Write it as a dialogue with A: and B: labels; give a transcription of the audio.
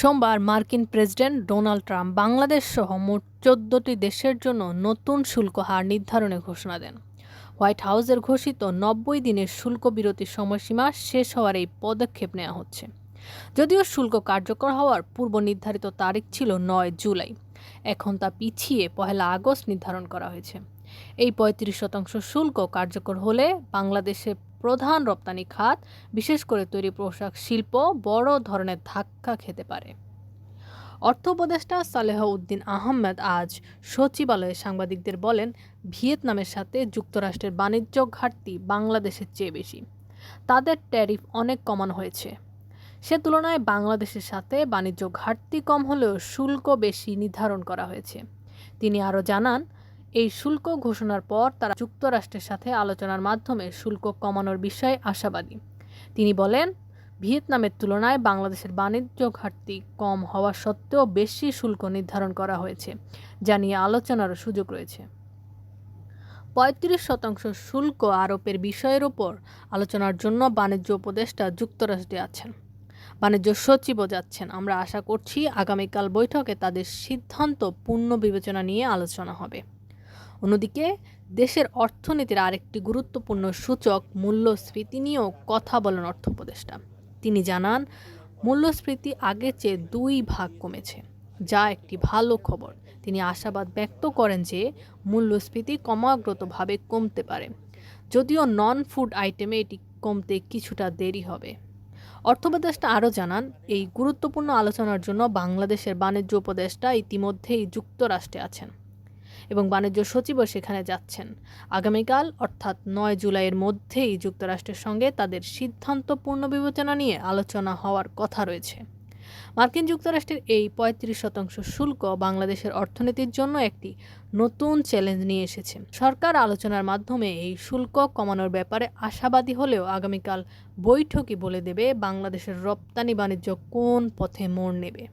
A: সোমবার মার্কিন president Donald Trump Bangladesh সহ মোট চোদ্দটি দেশের জন্য নতুন শুল্ক হার নির্ধারণের ঘোষণা দেন। হোয়াইট হাউসের ঘোষিত নব্বই দিনের শুল্ক বিরতির সময়সীমা শেষ হওয়ার এই পদক্ষেপ নেওয়া হচ্ছে। যদিও শুল্ক কার্যকর হওয়ার পূর্ব নির্ধারিত তারিখ ছিল নয় জুলাই, এখন তা পিছিয়ে পহেলা আগস্ট নির্ধারণ করা হয়েছে। এই পঁয়ত্রিশ শতাংশ শুল্ক কার্যকর হলে বাংলাদেশের প্রধান রপ্তানি খাত, বিশেষ করে তৈরি পোশাক শিল্প, বড় ধরনের ধাক্কা খেতে পারে। অর্থ উপদেষ্টা সালেহ উদ্দিন আহমেদ আজ সচিবালয়ে সাংবাদিকদের বলেন, ভিয়েতনামের সাথে যুক্তরাষ্ট্রের বাণিজ্য ঘাটতি বাংলাদেশের চেয়ে বেশি। তাদের ট্যারিফ অনেক কমানো হয়েছে। সে তুলনায় বাংলাদেশের সাথে বাণিজ্য ঘাটতি কম হলেও শুল্ক বেশি নির্ধারণ করা হয়েছে। তিনি আরও জানান এই শুল্ক ঘোষণার পর তারা যুক্তরাষ্ট্রের সাথে আলোচনার মাধ্যমে শুল্ক কমানোর বিষয়ে আশাবাদী। তিনি বলেন, ভিয়েতনামের তুলনায় বাংলাদেশের বাণিজ্য ঘাটতি কম হওয়া সত্ত্বেও বেশি শুল্ক নির্ধারণ করা হয়েছে, যা নিয়ে আলোচনারও সুযোগ রয়েছে। পঁয়ত্রিশ শতাংশ শুল্ক আরোপের বিষয়ের ওপর আলোচনার জন্য বাণিজ্য উপদেষ্টা যুক্তরাষ্ট্রে আছেন। বাণিজ্য সচিবও যাচ্ছেন। আমরা আশা করছি আগামীকাল বৈঠকে তাদের সিদ্ধান্ত পূর্ণ বিবেচনা নিয়ে আলোচনা হবে। অন্যদিকে, দেশের অর্থনীতির আরেকটি গুরুত্বপূর্ণ সূচক মূল্যস্ফীতি নিয়েও কথা বলেন অর্থ উপদেষ্টা তিনি জানান, মূল্যস্ফীতি আগের চেয়ে দুই ভাগ কমেছে, যা একটি ভালো খবর। তিনি আশাবাদ ব্যক্ত করেন যে, মূল্যস্ফীতি ক্রমাগতভাবে কমতে পারে, যদিও নন ফুড আইটেমে এটি কমতে কিছুটা দেরি হবে। অর্থ আরও জানান, এই গুরুত্বপূর্ণ আলোচনার জন্য বাংলাদেশের বাণিজ্য উপদেষ্টা ইতিমধ্যেই যুক্তরাষ্ট্রে আছেন। এবং বাণিজ্য সচিবও সেখানে যাচ্ছেন। আগামীকাল, অর্থাৎ নয় জুলাইয়ের মধ্যেই যুক্তরাষ্ট্রের সঙ্গে তাদের সিদ্ধান্ত পূর্ণ বিবেচনা নিয়ে আলোচনা হওয়ার কথা রয়েছে। মার্কিন যুক্তরাষ্ট্রের এই পঁয়ত্রিশ শতাংশ শুল্ক বাংলাদেশের অর্থনীতির জন্য একটি নতুন চ্যালেঞ্জ নিয়ে এসেছে। সরকার আলোচনার মাধ্যমে এই শুল্ক কমানোর ব্যাপারে আশাবাদী হলেও আগামীকাল বৈঠকই বলে দেবে বাংলাদেশের রপ্তানি বাণিজ্য কোন পথে মোড় নেবে।